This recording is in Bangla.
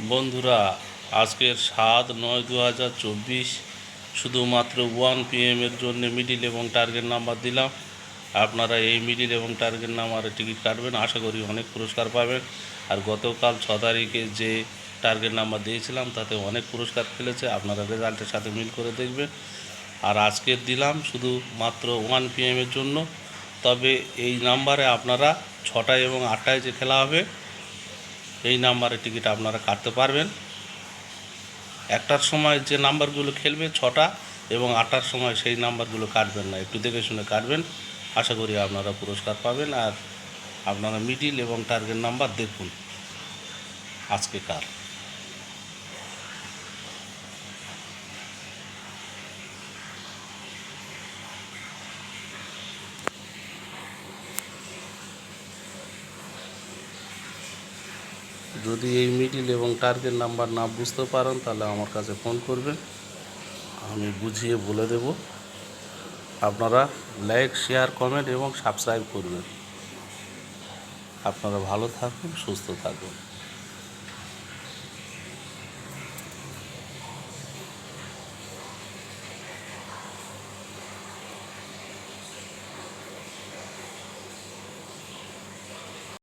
বন্ধুরা, আজকের সাত নয় দু হাজার চব্বিশ শুধুমাত্র ওয়ান পিএমের জন্য মিডিল এবং টার্গেট নাম্বার দিলাম। আপনারা এই মিডিল এবং টার্গেট নাম্বারে টিকিট কাটবেন। আশা করি অনেক পুরস্কার পাবেন। আর গতকাল ছ তারিখে যে টার্গেট নাম্বার দিয়েছিলাম, তাতে অনেক পুরস্কার ফেলেছে। আপনারা রেজাল্টের সাথে মিল করে দেখবেন। আর আজকের দিলাম শুধু মাত্র ওয়ান পিএমের জন্য। তবে এই নাম্বারে আপনারা ছটায় এবং আটটায় যে খেলা হবে এই নাম্বারে টিকিট আপনারা কাটতে পারবেন। একটার সময় যে নাম্বারগুলো খেলবে ছটা এবং আটটার সময় সেই নাম্বারগুলো কাটবেন না। একটু দেখে শুনে কাটবেন। আশা করি আপনারা পুরস্কার পাবেন আর আপনারা মিডিল এবং টার্গেট নাম্বার দেখুন। আজকে কার যদি এই মিডিল এবং টার্গেট নাম্বার না বুঝতে পারেন, তাহলে আমার কাছে ফোন করবেন। আমি বুঝিয়ে বলে দেব। আপনারা লাইক, শেয়ার, কমেন্ট এবং সাবস্ক্রাইব করবেন। আপনারা ভালো থাকুন, সুস্থ থাকুন।